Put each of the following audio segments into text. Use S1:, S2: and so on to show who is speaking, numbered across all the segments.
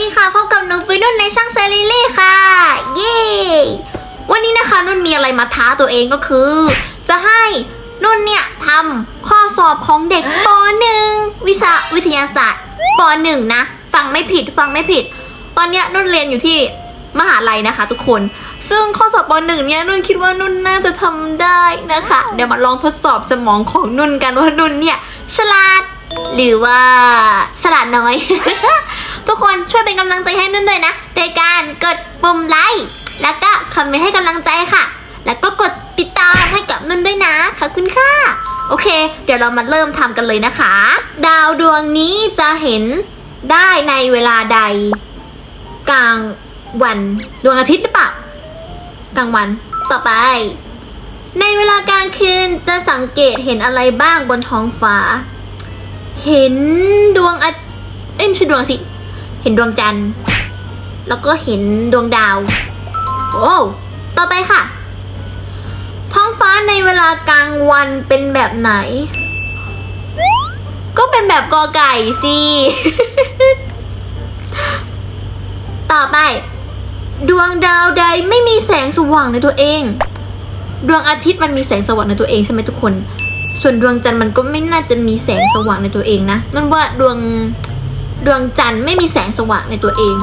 S1: ดีค่ะพบกับนูปุ้ยนุ่นในช่างเซรีลี่ค่ะ เย้วันนี้นะคะนุ่นมีอะไรมาท้าตัวเองก็คือ จะให้นุ่นเนี่ยทำข้อสอบของเด็กป .1 วิชาวิทยาศาสตร์ป .1 นะ ฟังไม่ผิดฟังไม่ผิด ตอนเนี้ยนุ่นเรียนอยู่ที่มหาลัยนะคะ ทุกคน ซึ่งข้อสอบป .1 เนี่ยนุ่นคิดว่านุ่นน่าจะทำได้นะคะ เดี๋ยวมาลองทดสอบสมองของนุ่นกันว่านุ่นเนี่ยฉลาด หรือว่าฉลาดน้อย ทุกคนช่วยเป็นกำลังใจให้นุ่นด้วยนะ โดยการกดปุ่มไลค์แล้วก็คอมเมนต์ให้กำลังใจค่ะ แล้วก็กดติดตามให้กับนุ่นด้วยนะขอบคุณค่ะ โอเค เดี๋ยวเรามาเริ่มทำกันเลยนะคะ ดาวดวงนี้จะเห็นได้ในเวลาใด กลางวันดวงอาทิตย์หรือเปล่ากลางวันต่อไป ในเวลากลางคืนจะสังเกตเห็นอะไรบ้างบนท้องฟ้า เห็นดวงอาเอ้ยไม่ใช่ดวงอาทิตย์ เห็นดวงจันทร์ แล้วก็เห็นดวงดาว โอ้ต่อไปค่ะ ท้องฟ้าในเวลากลางวันเป็นแบบไหน ก็เป็นแบบกอไก่สิ ต่อไป ดวงดาวใดไม่มีแสงสว่างในตัวเอง ดวงอาทิตย์มันมีแสงสว่างในตัวเองใช่ไหมทุกคน ส่วนดวงจันทร์มันก็ไม่น่าจะมีแสงสว่างในตัวเองนะนั่นว่าดวง ดวงจันทร์ไม่มีแสงสว่างในตัวเอง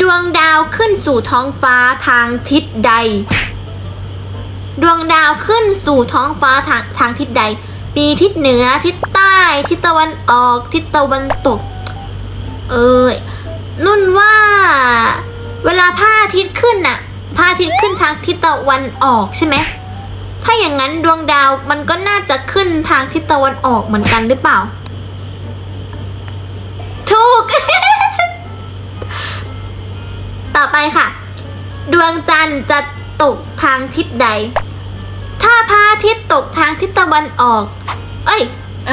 S1: ดวงดาวขึ้นสู่ท้องฟ้าทางทิศใด ดวงดาวขึ้นสู่ท้องฟ้าทางทางทิศใด มีทิศเหนือทิศใต้ ทิศตะวันออก ทิศตะวันตก เออนุ่นว่า เวลาพระอาทิตย์ขึ้นน่ะพระอาทิตย์ขึ้นทางทิศตะวันออกใช่ไหมถ้าอย่างนั้นดวงดาวมันก็น่าจะขึ้นทางทิศตะวันออกเหมือนกันหรือเปล่า ถูก ต่อไปค่ะ ดวงจันทร์จะตกทางทิศใด ถ้าพระอาทิตย์ตกทางทิศตะวันออก เอ้ย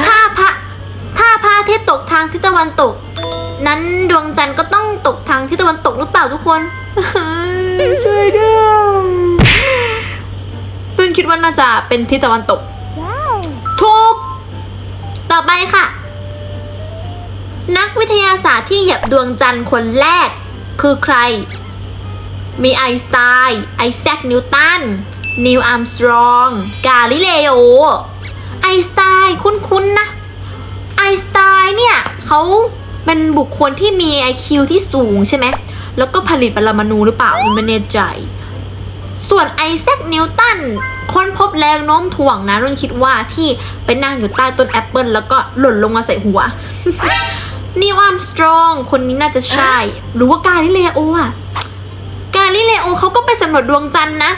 S1: ถ้าพระถ้าพระอาทิตย์ตกทางทิศตะวันตก นั้นดวงจันทร์ก็ต้องตกทางทิศตะวันตกหรือเปล่าทุกคนช่วยด้วยตุนคิดว่าน่าจะเป็นทิศตะวันตก ถูก ต่อไปค่ะ นักวิทยาศาสตร์ที่เหยียบดวงจันทร์คนแรก คือใคร มีไอน์สไตน์ไอแซคนิวตัน นิวอัมสตรอง กาลิเลโอ ไอน์สไตน์คุ้นๆนะ ไอน์สไตน์เนี่ยเขาเป็นบุคคลที่มี IQ ที่สูงใช่ไหม แล้วก็ผลิตปรมาณูหรือเปล่าไม่แน่ใจ ส่วนไอแซคนิวตันค้นพบแรงโน้มถ่วงนะนุ่นคิดว่าที่ไปนั่งอยู่ใต้ต้นแอปเปิลแล้วก็หล่นลงมาใส่หัว นิวอัมสตรอง คนนี้น่าจะใช่ หรือว่ากาลิเลโออะกาลิเลโอเขาก็ไปสำรวจดวงจันทร์นะ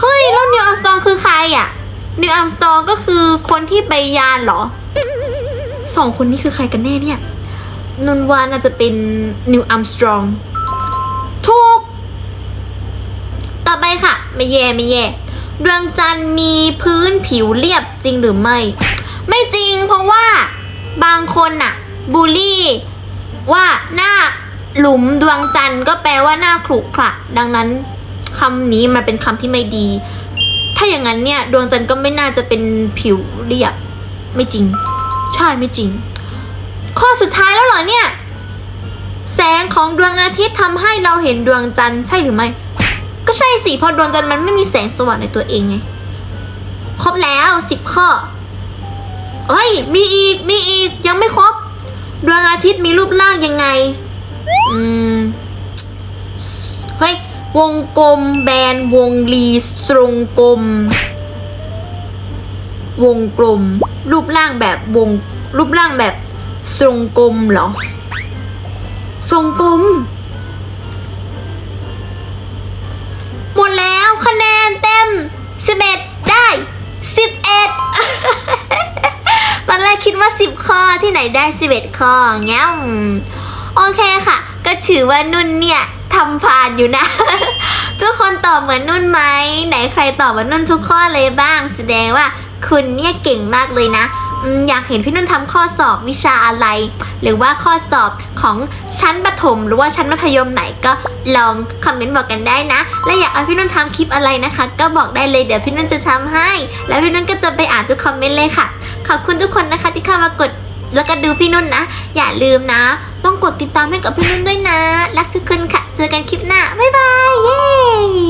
S1: เฮ้ย แล้วนิวอัมสตรองคือใครอะนิวอัมสตรองก็คือคนที่ไปยานเหรอ สองคนนี้คือใครกันแน่เนี่ยนุนวาน่าจะเป็นนิวอัมสตรองถูก ต่อไปค่ะ ไม่แย่ไม่แย่ ดวงจันทร์มีพื้นผิวเรียบจริงหรือไม่ ไม่จริงเพราะว่าบางคนน่ะ บูลลี่ ว่าหน้าหลุมดวงจันทร์ก็แปลว่าหน้าขรุขระดังนั้นคำนี้มันเป็นคำที่ไม่ดี ถ้าอย่างนั้นเนี่ย ดวงจันทร์ก็ไม่น่าจะเป็นผิวเรียบ ไม่จริง ใช่ไม่จริง ข้อสุดท้ายแล้วเหรอเนี่ย แสงของดวงอาทิตย์ทำให้เราเห็นดวงจันทร์ใช่หรือไม่ ก็ใช่สิเพราะดวงจันทร์มันไม่มีแสงสว่างในตัวเองไง ครบแล้วสิบข้อเฮ้ย มีอีก มีอีก ยังไม่ครบ ทิตย์มีรูปร่างยังไง อืม เฮ้ย วงกลมแบน วงรีตรงกลม วงกลม รูปร่างแบบวง รูปร่างแบบ ทรงกลมเหรอ ทรงกลม 10 ข้อที่ไหนได้ 11 ข้อแง้ยโอเคค่ะ ก็ถือว่านุ่นเนี่ยทำผ่านอยู่นะ ทุกคนตอบเหมือนนุ่นไหมไหนใครตอบเหมือนนุ่นทุกข้อเลยบ้าง แสดงว่าคุณเนี่ยเก่งมากเลยนะ อยากเห็นพี่นุ่นทำข้อสอบวิชาอะไร หรือว่าข้อสอบของชั้นประถม หรือว่าชั้นมัธยมไหนก็ลองคอมเมนต์บอกกันได้นะ และอยากเอาพี่นุ่นทำคลิปอะไรนะคะ ก็บอกได้เลยเดี๋ยวพี่นุ่นจะทำให้ แล้วพี่นุ่นก็จะไปอ่านทุกคอมเมนต์เลยค่ะ ขอบคุณทุกคนนะคะที่เข้ามากดแล้วก็ดูพี่นุ่นนะ อย่าลืมนะ ต้องกดติดตามให้กับพี่นุ่นด้วยนะ รักทุกคนค่ะ เจอกันคลิปหน้า บ๊ายบาย